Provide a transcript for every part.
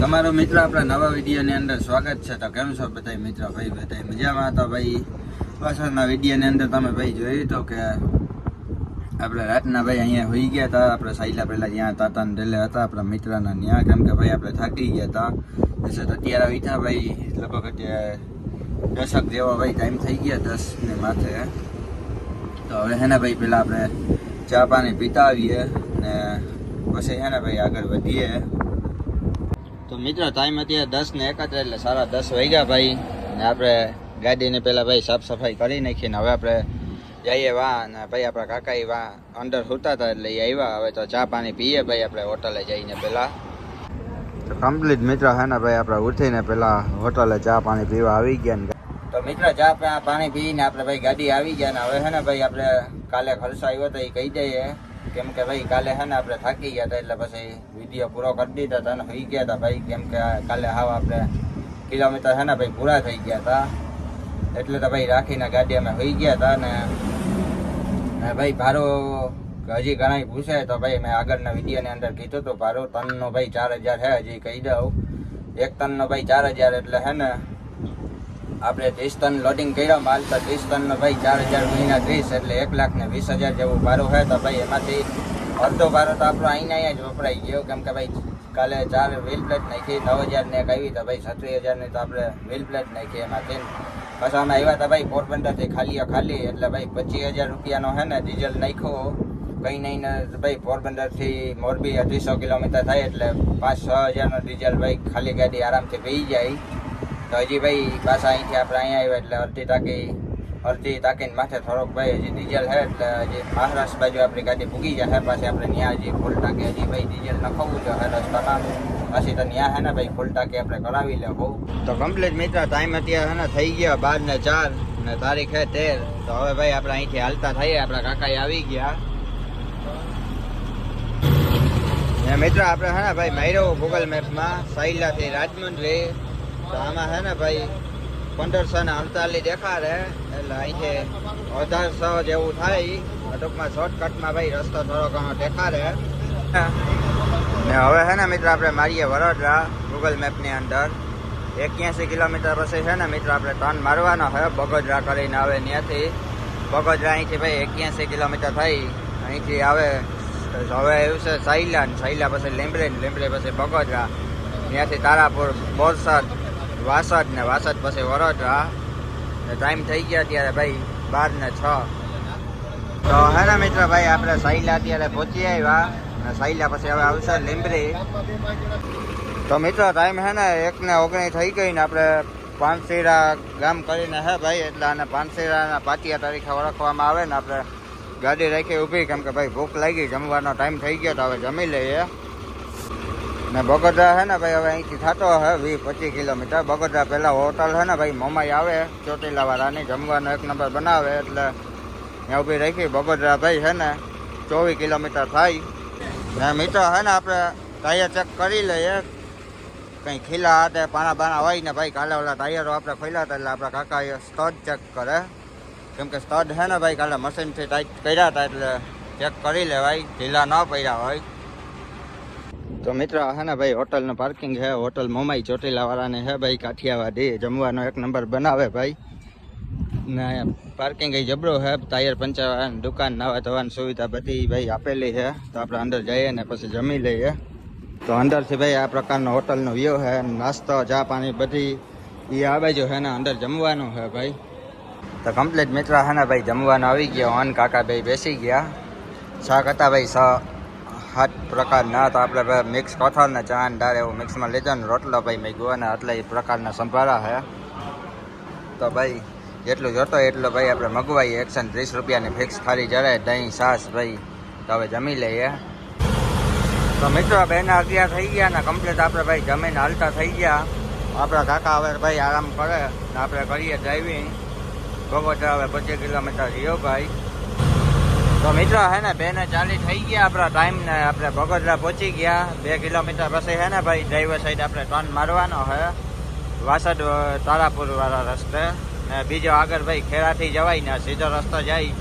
તમારો મિત્ર આપણા નવા વિડીયોની અંદર સ્વાગત છે. તો કેમ છો બધા મિત્ર? ભાઈ બધા મજામાં? તો ભાઈ પાછળના વિડીયોની અંદર તમે ભાઈ જોયું તો કે આપણે રાતના ભાઈ અહીંયા હોઈ ગયા હતા આપણે સાઈલા પહેલાં જ્યાં તાતાને ડેલે હતા. આપણા મિત્રના ત્યાં કેમ કે ભાઈ આપણે થાકી ગયા હતા એટલે તો અત્યારે વીઠા ભાઈ. લગભગ અત્યારે દશક જેવો ભાઈ ટાઈમ થઈ ગયા, દસ ને માથે. તો હવે હે ને ભાઈ પેલા આપણે ચા પાણી પીતા આવીએ ને પછી હે ને ભાઈ આગળ વધીએ. તો મિત્રો ટાઈમ અત્યારે દસ ને એકત્ર એટલે સારા દસ વાગ્યા ભાઈ. ને આપણે ગાડીને પહેલાં ભાઈ સાફ સફાઈ કરી નાખીને હવે આપણે જઈએ વા, ને ભાઈ આપણા કાકા એ વા અંદર સુતા હતા એટલે આવ્યા. હવે તો ચા પાણી પીએ ભાઈ આપણે હોટલે જઈને પહેલાં. કમ્પ્લીટ મિત્ર, હે ને ભાઈ, આપણે ઉઠીને પેલા હોટલે ચા પાણી પીવા આવી ગયા ને. તો મિત્ર, ચા પાણી પીને આપણે ભાઈ ગાડી આવી ગયા ને. હવે હે ને ભાઈ, આપણે કાલે ખર્ચો આવ્યો તો એ કહી દઈએ. કેમ કે ભાઈ, કાલે હે ને આપણે થાકી ગયા હતા, એટલે પછી વીડિયો પૂરો કરી દીધા હતા અને હોઈ ગયા હતા ભાઈ, કેમ કે કાલે હાવ આપણે કિલોમીટર હે ને ભાઈ, પૂરા થઈ ગયા હતા. એટલે તો ભાઈ, રાખીને ગાડી અમે હોઈ ગયા હતા ને ભાઈ ભારો હજી ઘણા પૂછે તો ભાઈ, મેં આગળના વિડીયોની અંદર કીધું હતું ભારો ટનનો ભાઈ ચાર હજાર છે હજી કહી દઉં. એક ટનનો ભાઈ ચાર હજાર, એટલે હે ને આપણે ત્રીસ ટન લોડિંગ કર્યા માલ, તો ત્રીસ ટનનો ભાઈ ચાર હજાર મહિના ત્રીસ એટલે એક લાખ ને વીસ હજાર જેવું ભાડું છે તો ભાઈ એમાંથી અડધો ભાડો તો આપણો અહીંયા અહીંયા જ વપરાઈ ગયો. કેમ કે ભાઈ કાલે ચાર વ્હીલ પ્લેટ નાખી, નવ હજાર ને એક તો ભાઈ છત્રીસ હજારની તો આપણે વ્હીલ પ્લેટ નાખી એમાંથી. પછી અમે આવ્યા હતા ભાઈ પોરબંદરથી ખાલી ખાલી, એટલે ભાઈ પચીસ હજાર રૂપિયાનો હે ને ડીઝલ નાખ્યો. કંઈ નહીં ને ભાઈ પોરબંદરથી મોરબી અઢીસો કિલોમીટર થાય એટલે પાંચ છ હજારનો ડીઝલ ભાઈ ખાલી ગાડી આરામથી પી જાય. તો હજી ભાઈ પાછા અહીંથી આપણે અહીંયા આવ્યા એટલે અડધી ટાંકી અડધી ટાંકીને માથે થોડોક ભાઈ હજી ડીઝલ છે એટલે હજી મહારાષ્ટ્ર બાજુ આપણી ગાડી પૂગી જાય પાછી આપણે ત્યાં હજી ફૂલ ટાંકી હજી ભાઈ ડીઝલ નખાવવું જોઈએ રસ્તામાં. પછી તો ત્યાં હે ને ભાઈ ફૂલ ટાંકી આપણે કરાવી લેવું તો કમ્પ્લીટ મિત્ર ટાઈમ અત્યારે હે ને થઈ ગયો બાર ને ચાર ને તારીખ હે તેર. તો હવે ભાઈ આપણે અહીંથી હાલતા થઈએ, આપણા કાકા આવી ગયા. ને મિત્ર, આપણે હે ને ભાઈ માર્યો ગૂગલ મેપમાં સાઈલાથી રાજમંડળી તો આમાં છે ને ભાઈ, પંદરસો ને અડતાલીસ દેખાડે. એટલે અહીંથી અઢારસો જેવું થાય. ટૂંકમાં શોર્ટકટમાં ભાઈ રસ્તો થોડો ઘણો દેખાડે. ને હવે છે ને મિત્ર આપણે મારીએ વડોદરા ગૂગલ મેપની અંદર. એક્યાસી કિલોમીટર પછી છે ને મિત્ર આપણે ટર્ન મારવાનો છે. બગોદરા કરીને આવે ત્યાંથી. બગોદરા અહીંથી ભાઈ એક્યાસી કિલોમીટર થઈ. અહીંથી આવે, હવે એવું છે સાયલા ને સાઈલા પછી લીંબડે ને લીંબડે પછી બગોદરા. ત્યાંથી તારાપુર, બોરસદ વાસદ ને વાસદ પછી વડોદરા ટાઈમ થઈ ગયા ત્યારે ભાઈ બાર ને છ. તો હે ને મિત્ર ભાઈ, આપણે સાઈલા અત્યારે પહોંચી આવ્યા અને સાઈલા પછી હવે આવશે લીંબડી. તો મિત્ર ટાઈમ હે ને એક ને ઓગણી થઈ ગઈ ને આપણે પાનસીરા ગામ કરીને હે ભાઈ, એટલે આને પાનસીરાના પાટિયા તરીકે ઓળખવામાં આવે ને આપણે ગાડી રાખી ઊભી, કેમ કે ભાઈ ભૂખ લાગી, જમવાનો ટાઈમ થઈ ગયો તો હવે જમી લઈએ. ને બગોદરા હે ને ભાઈ, હવે અહીંથી થતો હે વીસ પચીસ કિલોમીટર. બગોદરા પહેલાં હોટલ હે ને ભાઈ, મમાઈ આવે ચોટીલા વાળાની જમવાનો એક નંબર બનાવે એટલે ત્યાં ઊભી રાખી બગોદરા ભાઈ છે ને, ચોવીસ કિલોમીટર થાય. ને મિત્રો હે ને, આપણે ટાયર ચેક કરી લઈએ. કંઈ ખીલા હાથે, પાણા બાણા હોય ને ભાઈ કાલે ઓલા ટાયરો આપણે ખોલ્યા હતા એટલે આપણા કાકા એ સ્ટડ ચેક કરે. કેમ કે સ્ટડ છે ને ભાઈ, કાલે મશીનથી ટાઈટ કર્યા હતા એટલે ચેક કરી લેવાય. ઢીલા ન પડ્યા હોય. તો મિત્રો, હે ને ભાઈ, હોટલનું પાર્કિંગ છે, હોટલ મોમાઈ ચોટીલાવાળાને છે ભાઈ, કાઠિયાવાડી, જમવાનો એક નંબર બનાવે ભાઈ. ને પાર્કિંગ એ જબરો છે ટાયર પંચાવવાની દુકાન નાવા ધોવાની સુવિધા બધી ભાઈ આપેલી છે. તો આપણે અંદર જઈએ ને પછી જમી લઈએ. તો અંદરથી ભાઈ આ પ્રકારનો હોટલનો વ્યૂ છે, નાસ્તો, ચા પાણી બધી એ આ બાજુ છે ને અંદર જમવાનું છે ભાઈ. તો કમ્પ્લીટ મિત્ર છે ને ભાઈ, જમવાનું આવી ગયો. અન કાકા ભાઈ બેસી ગયા. શાક હતા ભાઈ સાત પ્રકારના તો આપણે ભાઈ મિક્સ કઠોળ ને ચા ને દાળ એવું મિક્સમાં લીધો ને રોટલો ભાઈ મેં ગયો ને એટલે એ પ્રકારના સંભાળા છે તો ભાઈ, જેટલું જોતો એટલું ભાઈ આપણે મગવાઈ એકસો ત્રીસ રૂપિયાની ફિક્સ થાળી જરાય દહીં, છાશ ભાઈ, તો હવે જમી લઈએ. તો મિત્રો બેના અગિયાર થઈ ગયા ને કમ્પ્લીટ આપણે ભાઈ જમીને હાલતા થઈ ગયા. આપણા કાકા હવે ભાઈ આરામ કરે ને આપણે કરીએ ડ્રાઇવિંગ બગોદરા હવે પચીસ કિલોમીટર રહ્યો ભાઈ. તો મિત્રો હે ને બે ને ચાલીસ થઈ ગયા આપણા ટાઈમ ને, આપણે બગોદરા પહોંચી ગયા. બે કિલોમીટર પછી હે ને ભાઈ ડ્રાઈવર સાઈડ આપણે ટર્ન મારવાનો હે. વાસદ તારાપુર વાળા રસ્તે. ને બીજો આગળ ભાઈ, ખેરાથી જવાય ને, સીધો રસ્તો જાય.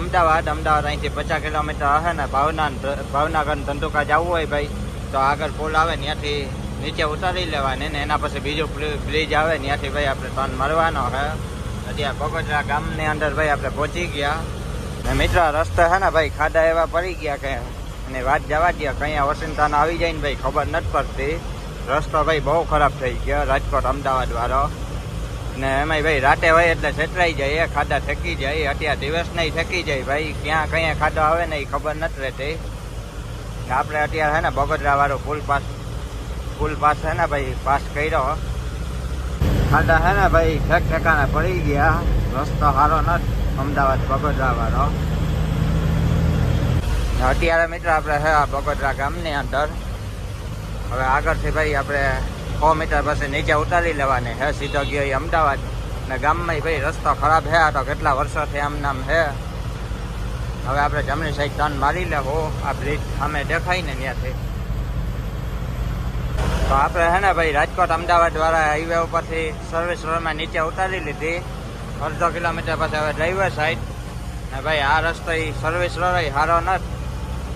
અમદાવાદ અમદાવાદ અહીંથી પચાસ કિલોમીટર હશે ને, ભાવના ભાવનગર ધંધુકા જવું હોય ભાઈ, તો આગળ પુલ આવે, ત્યાંથી નીચે ઉતારી લેવાની ને, એના પછી બીજું બ્રિજ આવે, ત્યાંથી ભાઈ આપણે ટર્ન મારવાનો હે. અત્યારે બગોદરા ગામની અંદર ભાઈ આપણે પહોંચી ગયા. ને મિત્ર, રસ્તા છે ને ભાઈ, ખાડા એવા પડી ગયા કે અને વાત જવા દે કયા વસંતાનો આવી જાય ને ભાઈ, ખબર નથી પડતી. રસ્તો ભાઈ બહુ ખરાબ થઈ ગયો, રાજકોટ અમદાવાદ વાળો. ને એમાંય ભાઈ, રાતે હોય એટલે છેતરાઈ જાય, એ ખાડા થકી જાય, અત્યારે દિવસ નહીં થકી જાય ભાઈ, ક્યાં કયા ખાડો આવે ને એ ખબર નથી રહેતી. આપણે અત્યારે હે ને બગોદરા વાળો પુલ પાસ પુલ પાસ હે ને ભાઈ, પાસ કર્યો. ખાડા હે ને ભાઈ, ઠેક ઠેકાણે પડી ગયા, રસ્તો સારો નથી. અમદાવાદ બગોદરા વાળો અત્યારે મિત્ર આપણે છે આ બગોદરા ગામની અંદર. હવે આગળથી ભાઈ આપણે સો મીટર પછી નીચે ઉતારી લેવાની હે સીધો ગયો અમદાવાદ. ને ગામમાં ભાઈ રસ્તો ખરાબ છે, આ તો કેટલા વર્ષોથી આમ નામ છે. હવે આપણે જમણી સાઈડ ટર્ન મારી લેવો. આ બ્રિજ સામે દેખાય ને ત્યાંથી. તો આપણે હે ને ભાઈ રાજકોટ અમદાવાદ દ્વારા હાઈવે ઉપરથી સર્વિસ રોડમાં નીચે ઉતારી લીધી. અડધો કિલોમીટર પછી હવે ડ્રાઈવર સાઈડ ને ભાઈ, આ રસ્તો એ સર્વિસ ય સારો નથી.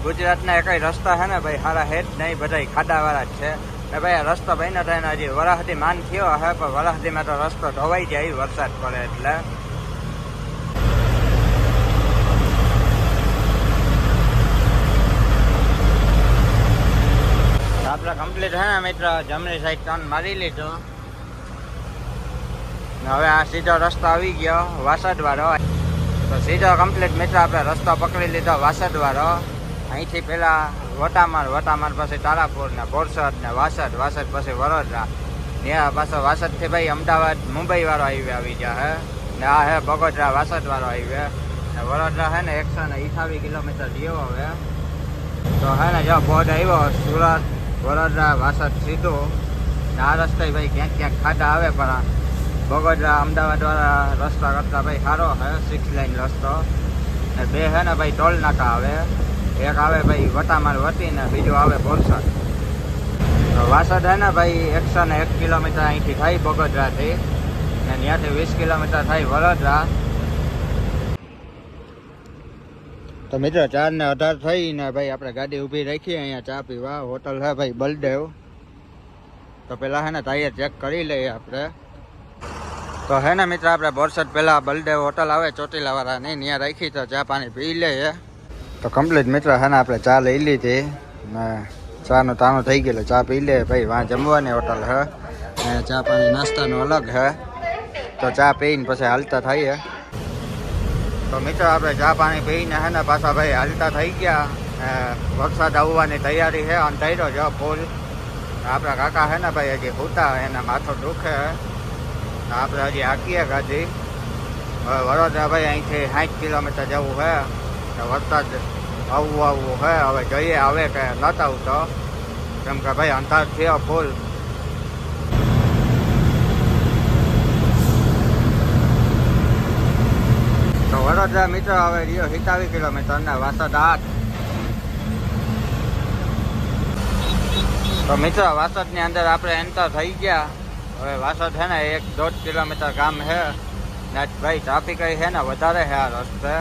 ગુજરાતના એક રસ્તા છે ને ભાઈ સારા હેડ નહીં બધા ખાડાવાળા જ છે. ને ભાઈ, આ રસ્તો ભાઈ ને થાય હજી વરાહથી માન થયો હે પણ વરાહતીમાં તો રસ્તો ધોવાઈ જાય વરસાદ પડે એટલે. આપણે કમ્પ્લીટ હે ને મિત્ર? જમણી સાઈડ ટર્ન મારી લીધો. હવે આ સીધો રસ્તો આવી ગયો વાસદ વાળો તો સીધો કમ્પ્લીટ મિત્ર આપણે રસ્તો પકડી લીધો વાસદ વાળો અહીંથી પેલા વટામાર વટામાર પછી તારાપુર ને બોરસદ ને વાસદ વાસદ પછી વડોદરા. ત્યાં પાછો વાસદથી ભાઈ અમદાવાદ મુંબઈ વાળો હાઈવે આવી ગયા હે. ને આ હે બગોદરા વાસદ વાળો હાઈવે ને વડોદરા હે ને એકસો ને અઠાવીસ કિલોમીટર જેવો હવે. તો હે ને જો બોર્ડ આવ્યો, સુરત, વડોદરા, વાસદ સીધું. ને આ રસ્તે ભાઈ ક્યાંક ક્યાંક ખાડા આવે પણ બગોદરા અમદાવાદ વાળા રસ્તા કરતા ભાઈ સારો હે સિક્સ લાઈન રસ્તો. ને બે હે ને ભાઈ ટોલ નાકા આવે. એક આવે ભાઈ વટામાર વટી ને બીજું આવે બોરસદ વાસદ હે ને ભાઈ એકસો ને એક કિલોમીટર અહીંથી થાય બગોદરાથી ને ત્યાંથી વીસ કિલોમીટર થાય વડોદરા. તો મિત્રો ચાર ને અઢાર થઈ ને ભાઈ આપણે ગાડી ઊભી રાખી અહીંયા ચા પીવા. હોટલ હે ભાઈ બલદેવ. તો પેલા હે ને ટાયર ચેક કરી લઈએ આપણે. તો હે ને મિત્ર, આપણે બોરસદ પેલા બલદેવ હોટલ આવે ચોટીલા વાળા નહીં ત્યાં રાખી તો ચા પાણી પી લઈએ તો કમ્પ્લીટ મિત્ર, હે ને આપણે ચા લઈ લીધી ને ચાનું તાનું થઈ ગયેલું, ચા પી લે ભાઈ, વાં જમવાની હોટલ હે. ને ચા પાણી નાસ્તાનું અલગ હે. તો ચા પીને પછી હાલતા થઈએ તો મિત્ર, આપણે ચા પાણી પીને હે ને પાછા ભાઈ હાલતા થઈ ગયા. વરસાદ આવવાની તૈયારી છે અને અંધાર્યો જો ફૂલ આપણા કાકા હે ને ભાઈ, હજી હોતા, એને માથું દુખે આપણે હજી હાકીએ ગાડી હવે વડોદરા ભાઈ અહીંથી સાઠ કિલોમીટર જવું છે તો વરસાદ આવવું આવવું છે હવે જઈએ આવે કે નતા આવતો. કેમ કે ભાઈ અંધાર થયો ફૂલ તો વડોદરા મિત્ર હવે રહ્યો સિત્તાવીસ કિલોમીટર ને વાસદ આઠ તો મિત્ર વાસદની અંદર આપણે એન્ટર થઈ ગયા. હવે વાસદ છે ને એક દોઢ કિલોમીટર ગામ છે. ને ભાઈ ટ્રાફિક છે ને વધારે છે આ રસ્તે.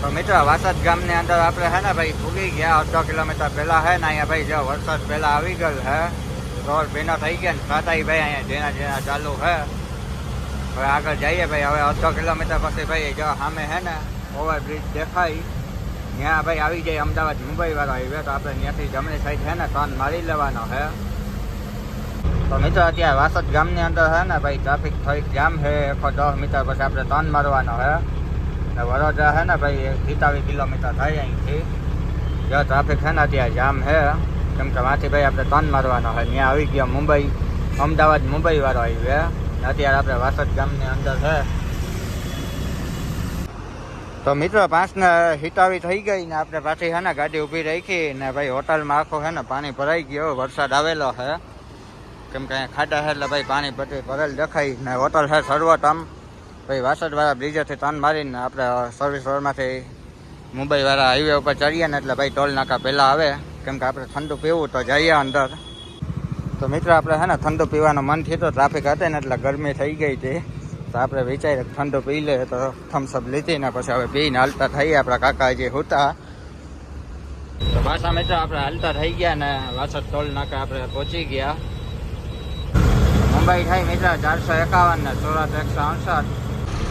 તો મિત્ર વાસદ ગામની અંદર આપણે છે ને ભાઈ ફૂગી ગયા, અડધો કિલોમીટર પહેલા છે ને અહીંયા ભાઈ જો વરસાદ પહેલા આવી ગયો છે. રોડ ભીનો થઈ ગયા ને ખાતાઈ ભાઈ અહીંયા જેના જેના ચાલુ છે. હવે આગળ જઈએ ભાઈ, હવે અડધો કિલોમીટર પછી ભાઈ જો સામે છે ને ઓવરબ્રિજ દેખાય. ત્યાં ભાઈ આવી જાય અમદાવાદ મુંબઈ વાળો હાઈવે, તો આપણે ત્યાંથી જમણી સાઈડ છે ને ટર્ન મારી લેવાનો છે. તો મિત્રો અત્યારે વાસદ ગામની અંદર છે ને ભાઈ ટ્રાફિક થોડીક જામ છે. એકસો દસ મીટર પછી આપણે ટર્ન મારવાનો છે ને વડોદરા છે ને ભાઈ સિત્તાવીસ કિલોમીટર થાય અહીંથી. જો ટ્રાફિક છે ને અત્યારે જામ છે કેમ કે વાંચી ભાઈ આપણે ટર્ન મારવાનો છે ત્યાં આવી ગયા મુંબઈ, અમદાવાદ, મુંબઈ વાળો ને અત્યારે આપણે વાસદ ગામની અંદર છે તો મિત્રો, પાંચને હિતાવી થઈ ગઈ ને આપણે પાછી છે ને ગાડી ઊભી રાખી ને ભાઈ હોટલમાં આખો છે ને પાણી ભરાઈ ગયો. વરસાદ આવેલો છે કેમ કે અહીંયા ખાડા છે એટલે ભાઈ પાણી પછી ભરેલ દેખાય ને હોટલ છે સર્વોત્તમ. ભાઈ વાસદવાળા બ્રિજેથી તન મારીને આપણે સર્વિસ રોડમાંથી મુંબઈવાળા હાઈવે ઉપર ચડીએ ને એટલે ભાઈ ટોલ નાકા પહેલાં આવે. કેમ કે આપણે ઠંડુ પીવું તો જઈએ અંદર. તો મિત્રો, આપણે છે ને ઠંડુ પીવાનું મન થયું તો ટ્રાફિક હતી ને એટલે ગરમી થઈ ગઈ હતી. તો આપણે વિચારીએ ઠંડુ પી લે તો થમ્સઅપ લીધી ને પછી હવે પીને હાલતા થઈએ આપણા કાકા જે હોતા. તો પાછા મિત્રો, આપણે હાલતા થઈ ગયા ને વાસદ ટોલ નાકા આપણે પહોંચી ગયા. મુંબઈ થાય મિત્ર, ચારસો એકાવન ને સુરત એકસો અડસઠ.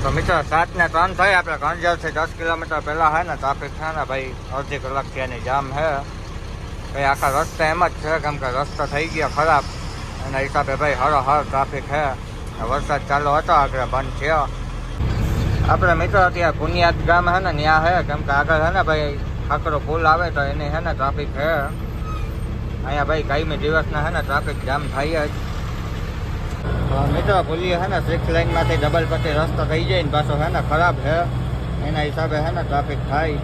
તો મિત્ર, સાત ને ત્રણ થઈ આપણે ગણજાવથી દસ કિલોમીટર પહેલા હે ને ટ્રાફિક છે ને ભાઈ, અડધી કલાક ત્યાંની જામ હે. ભાઈ, આખા રસ્તા એમ જ છે, કેમ કે રસ્તો થઈ ગયો ખરાબ. એના હિસાબે ભાઈ હરો હર ટ્રાફિક હે વરસાદ ચાલુ હતો, આગળ બંધ થયો. આપણે મિત્રો ત્યાં પુનિયાદ ગામ હે ને ત્યાં હે, કેમ કે આગળ હે ને ભાઈ ખાકરો પુલ આવે તો એની હે ને ટ્રાફિક હે. અહીંયા ભાઈ, કાયમી દિવસના હે ને ટ્રાફિક જામ થાય જ. મિત્રો ભૂલીએ હે ને સિક્સ લાઇનમાંથી ડબલ પટ્ટી રસ્તો થઈ જાય ને પાછો હે ને, ખરાબ છે એના હિસાબે હે ને ટ્રાફિક થાય.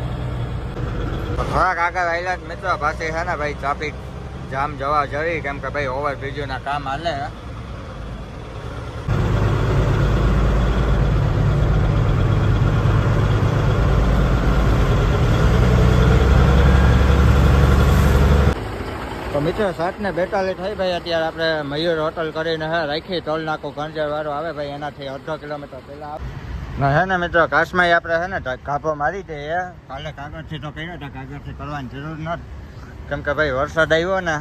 થોડાક આગળ આવેલા મિત્રો પાસે હે ને ભાઈ ટ્રાફિક જામ જવા જરી કેમ કે ભાઈ ઓવરબ્રિજના કામ હાલે મિત્રો સાત ને બેતાલીસ થઈ ભાઈ, અત્યારે આપણે મયુર હોટલ કરીને હે રાખી ટોલ નાકો વાળો આવે ભાઈ, એનાથી અડધો કિલોમીટર પહેલા હે ને મિત્રો કાશમાં આપણે હે ને કાપો મારી દઈએ. કાલે કાગળથી તો કર્યો તો કાગળથી કરવાની જરૂર નથી કેમ કે ભાઈ, વરસાદ આવ્યો ને,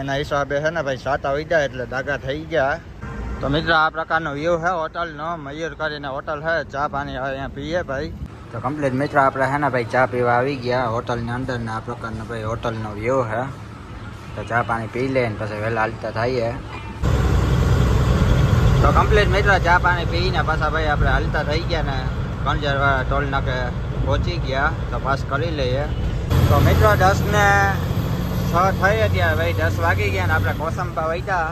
એના હિસાબે છે ને ભાઈ, સાતા ગયા એટલે દાગા થઈ ગયા. તો મિત્રો, આ પ્રકારનો વ્યૂ હે હોટલનો. મયુર કરીને હોટલ હે, ચા પાણી અહીંયા પીએ ભાઈ. તો કમ્પ્લીટ મિત્રો, આપણે હે ને ભાઈ, ચા પીવા આવી ગયા. હોટલની અંદર ને આ પ્રકારનો ભાઈ હોટલનો વ્યૂ છે તો ચા પાણી પી લે ને પછી વહેલા હાલતા થઈએ. તો કમ્પ્લીટ મિત્રો, ચા પાણી પીને પાછા ભાઈ આપણે હાલતા થઈ ગયા ને કંજર ટોલ નાકે પહોંચી ગયા, તો પાસ કરી લઈએ. તો મિત્રો, દસ ને છ થઈ અત્યારે ભાઈ, દસ વાગી ગયા ને આપણે કોસંબા વૈતા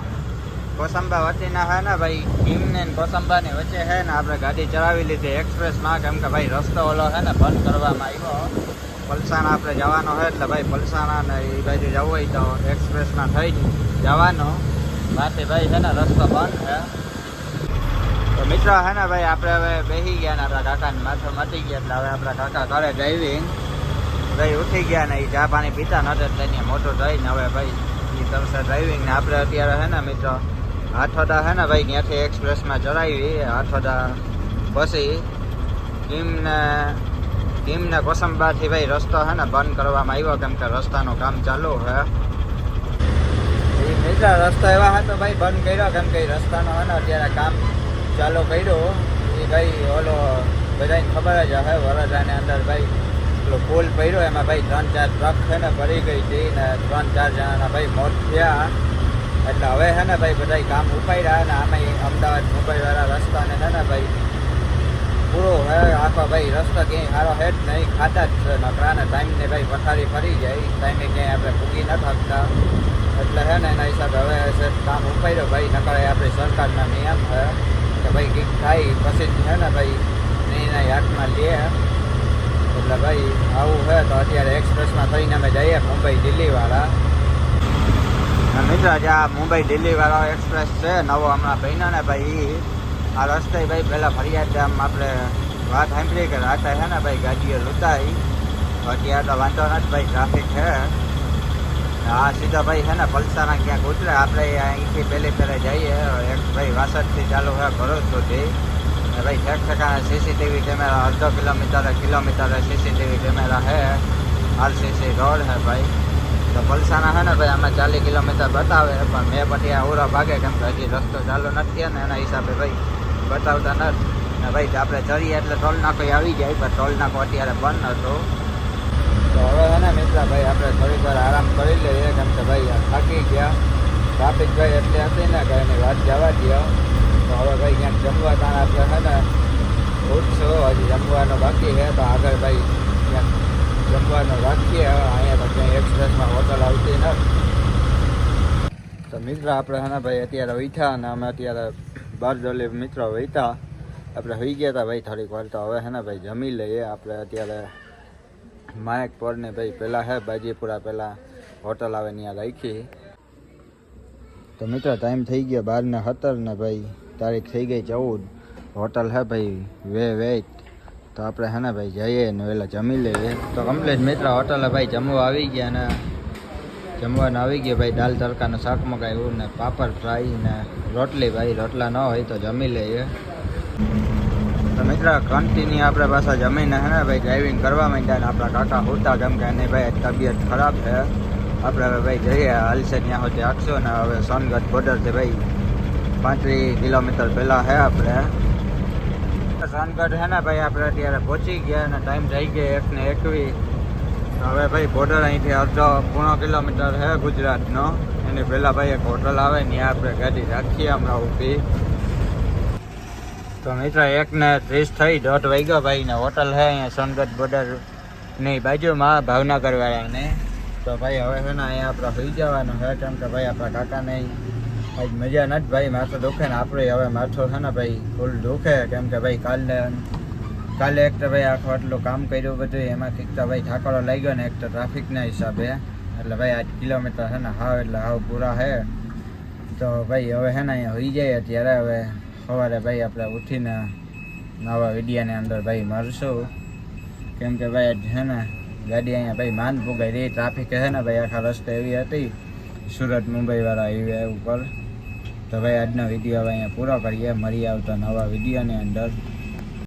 કોસંબા વચ્ચેના હે ને ભાઈ ભીમને કોસંબાની વચ્ચે હે ને આપણે ગાડી ચલાવી લીધી એક્સપ્રેસમાં કેમ કે ભાઈ રસ્તો ઓલો હે ને બંધ કરવામાં આવ્યો. પલસાણા આપણે જવાનો હોય એટલે ભાઈ પલસાણા ને એ બાજુ જવું હોય તો એક્સપ્રેસમાં થઈ જવાનો. બાકી ભાઈ છે ને રસ્તો બંધ છે. તો મિત્રો હે ને ભાઈ આપણે હવે બેસી ગયા ને આપણા કાકાને માથે મટી ગયા એટલે હવે આપણા કાકા ઘરે ડ્રાઇવિંગ ભાઈ ઉઠી ગયા ને એ ચા પાણી પીતા નહોતા એટલે અહીંયા મોટો થઈને હવે ભાઈ એ કરશે ડ્રાઇવિંગ ને આપણે અત્યારે હે ને મિત્રો હાથોડા હે ને ભાઈ ત્યાંથી એક્સપ્રેસમાં ચડાવી આઠોડા પછી ટીમને ટીમને કોસંબાથી ભાઈ રસ્તો હે ને બંધ કરવામાં આવ્યો, કેમ કે રસ્તાનું કામ ચાલુ છે મિત્ર રસ્તો એવા હતો ભાઈ બંધ કર્યો, કેમ કે રસ્તાનો હે ને અત્યારે કામ ચાલુ કર્યું. એ ભાઈ ઓલો બધાને ખબર જ હે વરસાદની અંદર ભાઈ પેલો પુલ પડ્યો, એમાં ભાઈ ત્રણ ચાર ટ્રક છે ને ભરી ગઈ હતી ને ત્રણ ચાર જણાના ભાઈ મોત થયા. એટલે હવે છે ને ભાઈ બધા કામ ઉપાડ્યા ને આમાં અમદાવાદ મુંબઈવાળા રસ્તાને છે ને ભાઈ પૂરો હે આખો ભાઈ રસ્તો ક્યાંય સારો હેડ નહીં, ખાતા જ છે. નકરાને ટાઈમને ભાઈ પથારી ફરી જાય. ટાઈમે ક્યાંય આપણે ભૂગી ન શકતા એટલે હે ને એના હિસાબે હવે છે કામ ઉપાડ્યો ભાઈ. નકળે આપણે સરકારના નિયમ છે કે ભાઈ કંઈક થાય પછી જ છે ને ભાઈ એના હાથમાં લે. એટલે ભાઈ આવું છે તો અત્યારે એક્સપ્રેસમાં થઈને અમે જઈએ મુંબઈ દિલ્હીવાળા. મિત્ર જે આ મુંબઈ દિલ્હીવાળો એક્સપ્રેસ છે. નવો હમણાં બન્યો ને ભાઈ. આ રસ્તે ભાઈ પહેલાં ફરિયાદ આમ આપણે વાત સાંભળી કે રાતે છે ને ભાઈ ગાડીઓ લૂંટાઈ. આ તો વાંધો નથી ભાઈ ટ્રાફિક છે. હા સીધા ભાઈ છે ને પલસાના ક્યાંક ઉતરે. આપણે અહીંથી પહેલી પહેલે જઈએ. એક ભાઈ વાસદથી ચાલુ હોય ભરૂચ સુધી. ભાઈ ઠેક ઠેકાણે સીસીટીવી કેમેરા અડધો કિલોમીટર કિલોમીટર સીસીટીવી કેમેરા છે આરસીસી રોડ છે ભાઈ. તો પલસાના છે ને ભાઈ આમાં ચાલીસ કિલોમીટર બતાવે. પણ મેં પછી આ ઉરા ભાગે કેમ કે હજી રસ્તો ચાલુ નથી ને એના હિસાબે ભાઈ બતાવતા નથી. ને ભાઈ આપણે ચડીએ એટલે ટોલ નાકો આવી જાય, પણ ટોલ નાકો અત્યારે બંધ હતો. તો હવે છે ને, મિત્ર ભાઈ, આપણે થોડીક વાર આરામ કરી લઈએ. કેમ કે ભાઈ થાકી ગયા. ટ્રાફિક ભાઈ એટલે હતી ને કે એની વાત જવા દો તો હવે ભાઈ, ક્યાંક જમવા તાણ આપણે છે ને, ઉઠશું. હજી જમવાનો બાકી છે. તો આગળ ભાઈ, ક્યાંક જમવાનું રાખીએ. અહીંયા તો ક્યાંય એક્સપ્રેસમાં હોટલ આવતી નથી. તો મિત્ર, આપણે છે ભાઈ, અત્યારે વૈઠા અને અમે અત્યારે બાર ડોલી મિત્રો વૈતા. આપણે હોઈ ગયા હતા ભાઈ થોડીક વાર તો હવે છે ને ભાઈ જમી લઈએ. આપણે અત્યારે માયક પર ને ભાઈ પહેલાં હે, બાજીપુરા પહેલાં હોટલ આવે ત્યાં રાખી. તો મિત્રો ટાઈમ થઈ ગયો બાર ને સત્તર ને ભાઈ, તારીખ થઈ ગઈ ચૌદ. હોટલ હે ભાઈ, વે વેટ તો આપણે હે ને ભાઈ જઈએ ને વહેલા જમી લઈએ. તો કમ્પ્લીટ મિત્ર હોટલે ભાઈ જમવા આવી ગયા ને જમવાનું આવી ગયા ભાઈ, દાલ તડકાનું શાક મગાવ્યું ને પાપડ ફ્રાય ને રોટલી ભાઈ, રોટલા ન હોય તો જમી લઈએ. તો મિત્ર કન્ટિન્યુ આપણે પાછા જમીને હે ને ભાઈ ડ્રાઇવિંગ કરવા માંડ્યા ને આપણા કાકા હોતા કેમ કે એની ભાઈ તબિયત ખરાબ છે. આપણે હવે ભાઈ જઈએ, હાલશે ત્યાં સુધી આખશો ને હવે સોનગઢ બોર્ડર છે ભાઈ પાંત્રીસ કિલોમીટર પહેલાં છે આપણે. સોનગઢ છે ને ભાઈ, આપણે અત્યારે પહોંચી ગયા અને ટાઈમ થઈ ગયો એક ને એકવીસ. તો હવે ભાઈ બોર્ડર અહીંથી અડધો પૂણો કિલોમીટર છે ગુજરાતનો. એની પહેલાં ભાઈ એક હોટલ આવે ત્યાં આપણે ગાડી રાખીએ હમણાં ઊભી. તો મિત્ર એક ને ત્રીસ થઈ, દોઢ વાગ્યો ભાઈ, ને હોટલ છે અહીંયા સોનગઢ બોર્ડરની બાજુમાં ભાવનગર વાળાને તો ભાઈ હવે છે ને અહીંયા આપણે સુઈ જવાનું છે કેમ કે ભાઈ આપણા કાકાને આજ મજા નથી ભાઈ, માથું દુખે ને આપણે હવે માથું છે ને ભાઈ ફૂલ દુખે, કેમ કે ભાઈ કાલે કાલે એક તો ભાઈ આખું આટલું કામ કર્યું બધું એમાંથી એક ઠાકોરો ભાઈ ગયો ને એક તો ટ્રાફિકના હિસાબે. એટલે ભાઈ આઠ કિલોમીટર છે ને હાવ, એટલે હાવ પૂરા છે. તો ભાઈ હવે છે ને અહીંયા હોઈ જાય ત્યારે હવે સવારે ભાઈ આપણે ઉઠીને નવા વિડીયાની અંદર ભાઈ મળશું કેમ કે ભાઈ છે ને ગાડી અહીંયા ભાઈ માન ભોગાઈ રહી ટ્રાફિક છે ને ભાઈ આખા રસ્તે એવી હતી. સુરત, મુંબઈવાળા હાઈવે ઉપર. તો ભાઈ આજનો વીડિયો હવે અહીંયા પૂરો કરીએ, મળી આવતા નવા વિડીયોની અંદર.